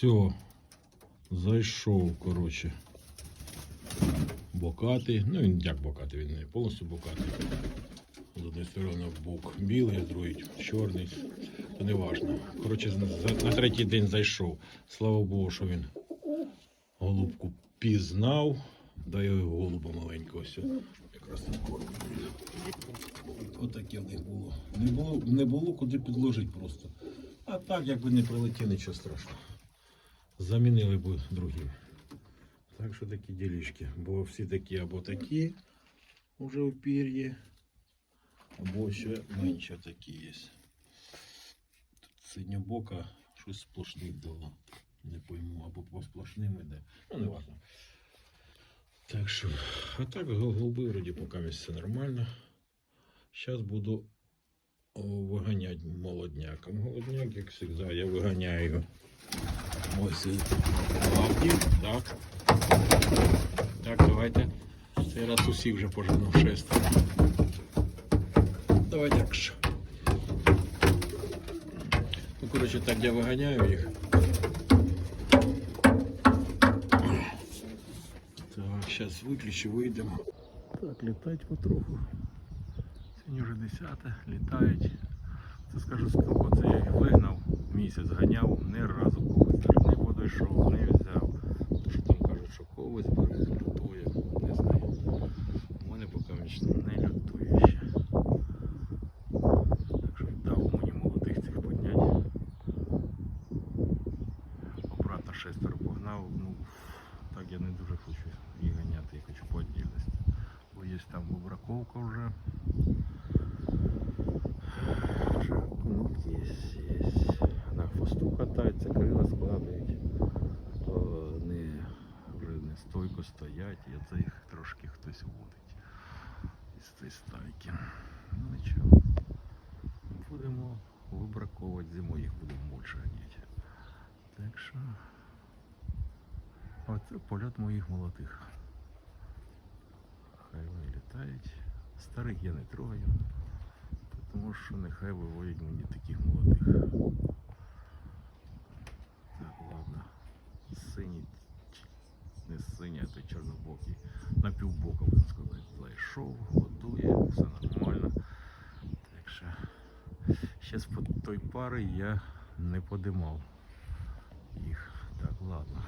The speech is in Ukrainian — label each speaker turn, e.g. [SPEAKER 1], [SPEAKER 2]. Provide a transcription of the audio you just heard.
[SPEAKER 1] Все, зайшов, коротше. Бокатий. Ну він як бокатий, він не повністю бокатий. З однієї сторони бук білий, з другої чорний. То не важно. Коротше, на третій день зайшов. Слава Богу, що він голубку пізнав. Дай його голуба маленького. Ось. Якраз. Отаке в них було. Не було, не було куди підложити просто. А так, якби не прилетів, нічого страшного. Замінили б другим. Так що такі ділішки. Бо всі такі або такі вже у пір'ї, або ще менше такі є. Синьобока щось сплошних дало. Не пойму, або по сплошним іде. Ну, не важно. Так що, а так гол- голуби вроді поки все нормально. Зараз буду о, виганяти молодняком. Молодняк, як завжди, я виганяю ось і лапки. Так. Так, давайте. Цей раз усіх вже пожену шестеро. Давайте. кш. Ну, коротше, так я виганяю їх. Так, зараз виключу, вийдемо. Так, літають потроху. Сьогодні вже 10, літають. Це скажу, скільки це я їх вигнав, місяць ганяв, ні разу когось не подійшов, не взяв. То що там кажуть, що когось бере, лютує, не знаю. У мене поки не лютує ще. Так що дав мені молодих цих підняти. Обратно шестеро погнав, ну так я не дуже хочу їх ганяти, я хочу по отдільності. Бо є там вибраковка вже. Ну, есть, есть. На хвосту катаються, крила складають. То не, вже стойко стоять, і це їх трошки хтось водить із цієї стайки. Ну нічого. Будемо вибраковувати зимою, їх будемо більше ганяти. Так що. Оце польот моїх молодих. Хай вони літають. Старих я не трогаю. Тому що нехай виводять мені таких молодих. Так, ладно. Синій, ч- не чорнобокий. На півбока, будемо сказати, зайшов, годує, все нормально. Так що ще з той пари я не подимав їх. Так, ладно.